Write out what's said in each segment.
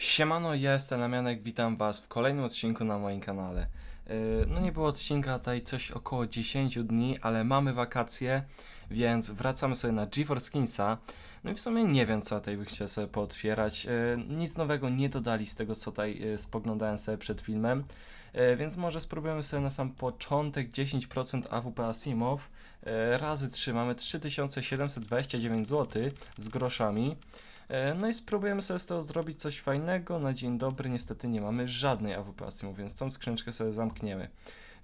Siemano, ja jestem Lamianek, witam was w kolejnym odcinku na moim kanale. Yy, No nie było odcinka tutaj coś około 10 dni, ale mamy wakacje, więc wracamy sobie na GeForce Kinsa. No i w sumie nie wiem co tutaj chciał sobie pootwierać. Yy, Nic nowego nie dodali z tego co tutaj yy, spoglądałem sobie przed filmem. Więc może spróbujemy sobie na sam początek 10% AWP Asimov. Razy 3 mamy 3729 zł z groszami. E, No i spróbujemy sobie z tego zrobić coś fajnego. Na dzień dobry niestety nie mamy żadnej AWP Asimu, więc tą skrzyneczkę sobie zamkniemy.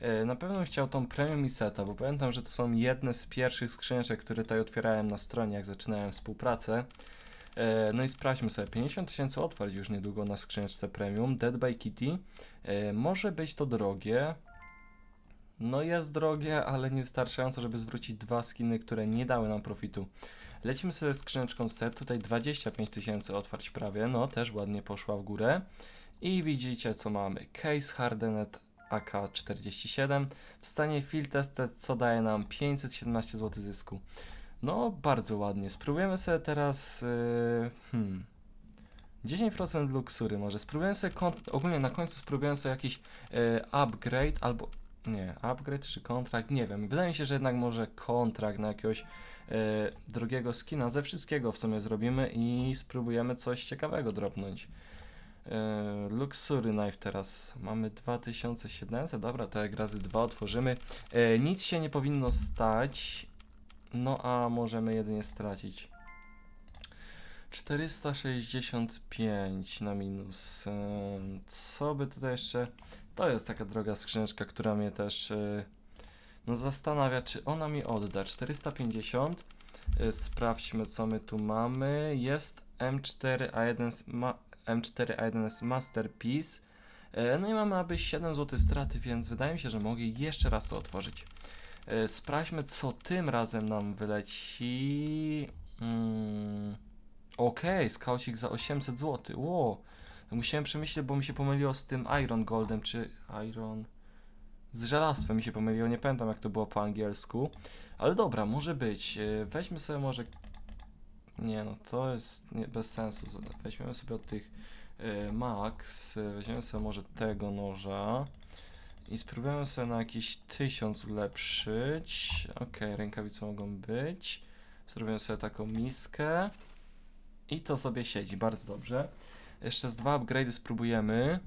E, Na pewno chciał tą premium i seta, bo pamiętam, że to są jedne z pierwszych skrzyneczek, które tutaj otwierałem na stronie, jak zaczynałem współpracę. E, No i sprawdźmy sobie, 50 tysięcy otwarć już niedługo na skrzyneczce premium, Dead by Kitty. Może być to drogie, no jest drogie, ale niewystarczająco, żeby zwrócić dwa skiny, które nie dały nam profitu. Lecimy sobie z skrzyneczką set, tutaj 25 tysięcy otwarć prawie, no też ładnie poszła w górę. I widzicie co mamy, Case Hardenet AK-47 w stanie field tested, co daje nam 517 zł zysku. No bardzo ładnie, spróbujemy sobie teraz, yy, hmm... 10% luksury może. Spróbujemy sobie, ogólnie na końcu spróbujemy sobie jakiś yy, upgrade albo nie, upgrade czy kontrakt, nie wiem. Wydaje mi się, że jednak może kontrakt na jakiegoś e, drogiego skina. Ze wszystkiego w sumie zrobimy i spróbujemy coś ciekawego dropnąć. E, Luxury Knife teraz mamy 2700, dobra, to jak razy dwa otworzymy. E, nic się nie powinno stać, no a możemy jedynie stracić. 465 na minus. Co by tutaj jeszcze. To jest taka droga skrzyneczka, która mnie też y, no, zastanawia, czy ona mi odda. 450. Y, Sprawdźmy, co my tu mamy. Jest M4A1 s- ma, M4A1S Masterpiece. Y, No i mamy aby 7 zł straty, więc wydaje mi się, że mogę jeszcze raz to otworzyć. Sprawdźmy, co tym razem nam wyleci. Mm. Okej, skaucik za 800 zł. Ło. Musiałem przemyśleć, bo mi się pomyliło z tym Iron Goldem, czy Iron... Z żelastwem mi się pomyliło, nie pamiętam jak to było po angielsku. Ale dobra, może być. Yy, Weźmy sobie może... Nie no, to jest nie, bez sensu. Weźmiemy sobie od tych yy, Max, yy, weźmiemy sobie może tego noża. I spróbujemy sobie na jakiś 1000 ulepszyć. Okej, rękawice mogą być. Zrobimy sobie taką miskę. I to sobie siedzi, bardzo dobrze. Jeszcze z dwa upgrade'y spróbujemy.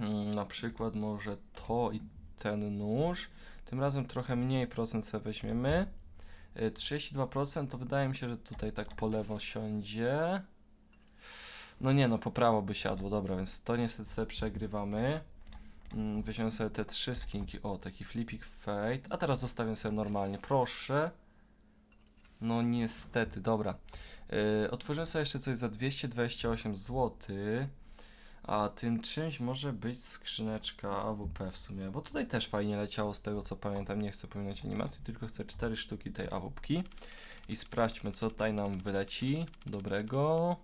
Mm, Na przykład może to i ten nóż. Tym razem trochę mniej procent sobie weźmiemy. Y, 32% to wydaje mi się, że tutaj tak po lewo siądzie. No nie no, po prawo by siadło, dobra, więc to niestety sobie przegrywamy. Mm, Weźmiemy sobie te trzy skinki. O, taki flipik fade. A teraz zostawię sobie normalnie, proszę. No niestety, dobra. Yy, otworzyłem sobie jeszcze coś za 228 zł. A tym czymś może być skrzyneczka AWP w sumie, bo tutaj też fajnie leciało z tego co pamiętam. Nie chcę pominąć animacji, tylko chcę 4 sztuki tej AWPki. I sprawdźmy co tutaj nam wyleci dobrego.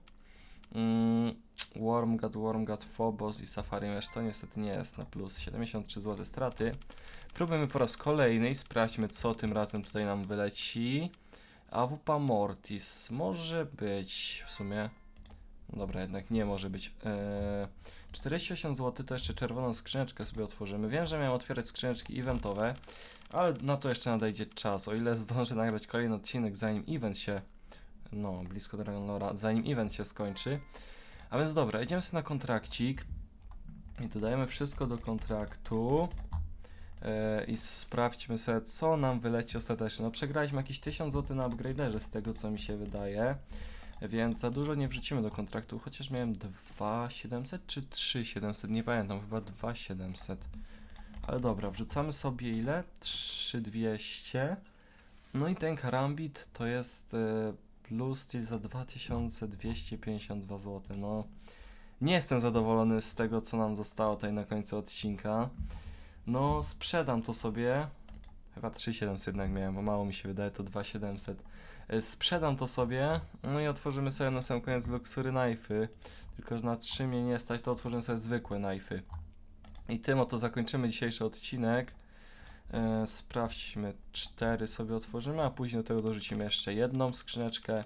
Mm, Wormgat, Wormgat, Phobos i Safari Mesh to niestety nie jest na plus. 73 zł straty. Próbujemy po raz kolejny i sprawdźmy co tym razem tutaj nam wyleci. AWP Mortis może być w sumie. No Dobra, jednak nie może być. Eee, 48 zł to jeszcze czerwoną skrzyneczkę sobie otworzymy. Wiem, że miałem otwierać skrzyneczki eventowe, ale na to jeszcze nadejdzie czas. O ile zdążę nagrać kolejny odcinek, zanim event się. No, blisko Dragon Lora, zanim event się skończy. A więc dobra, idziemy sobie na kontrakcik. I dodajemy wszystko do kontraktu. E, i sprawdźmy sobie, co nam wyleci ostatecznie. No przegraliśmy jakieś 1000 zł na upgraderze z tego, co mi się wydaje, więc za dużo nie wrzucimy do kontraktu, chociaż miałem 2700 czy 3700, nie pamiętam, chyba 2700. Ale dobra, wrzucamy sobie ile? 3200. No i ten karambit to jest e, plus steel za 2252 zł. No, nie jestem zadowolony z tego, co nam zostało tutaj na końcu odcinka. No, sprzedam to sobie. Chyba 3700 jednak miałem, bo mało mi się wydaje, to 2700. Y, Sprzedam to sobie, no i otworzymy sobie na sam koniec Luxury Knife'y. Tylko, że na 3 mnie nie stać, to otworzymy sobie zwykłe knife'y. I tym oto zakończymy dzisiejszy odcinek. E, sprawdźmy, 4 sobie otworzymy, a później do tego dorzucimy jeszcze jedną skrzyneczkę.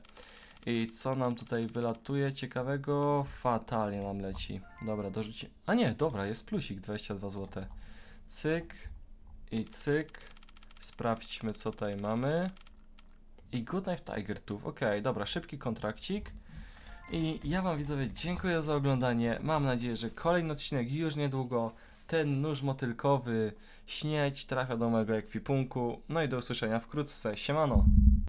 I co nam tutaj wylatuje ciekawego? Fatalia nam leci. Dobra, dorzuci. A nie, dobra, jest plusik 22 zł. Cyk i cyk. Sprawdźmy co tutaj mamy. I Good Night Tiger Tooth. Okej, dobra, szybki kontrakcik. I ja wam widzowie dziękuję za oglądanie. Mam nadzieję, że kolejny odcinek już niedługo. Ten nóż motylkowy, śnieć trafia do mojego ekwipunku. No i do usłyszenia wkrótce. Siemano!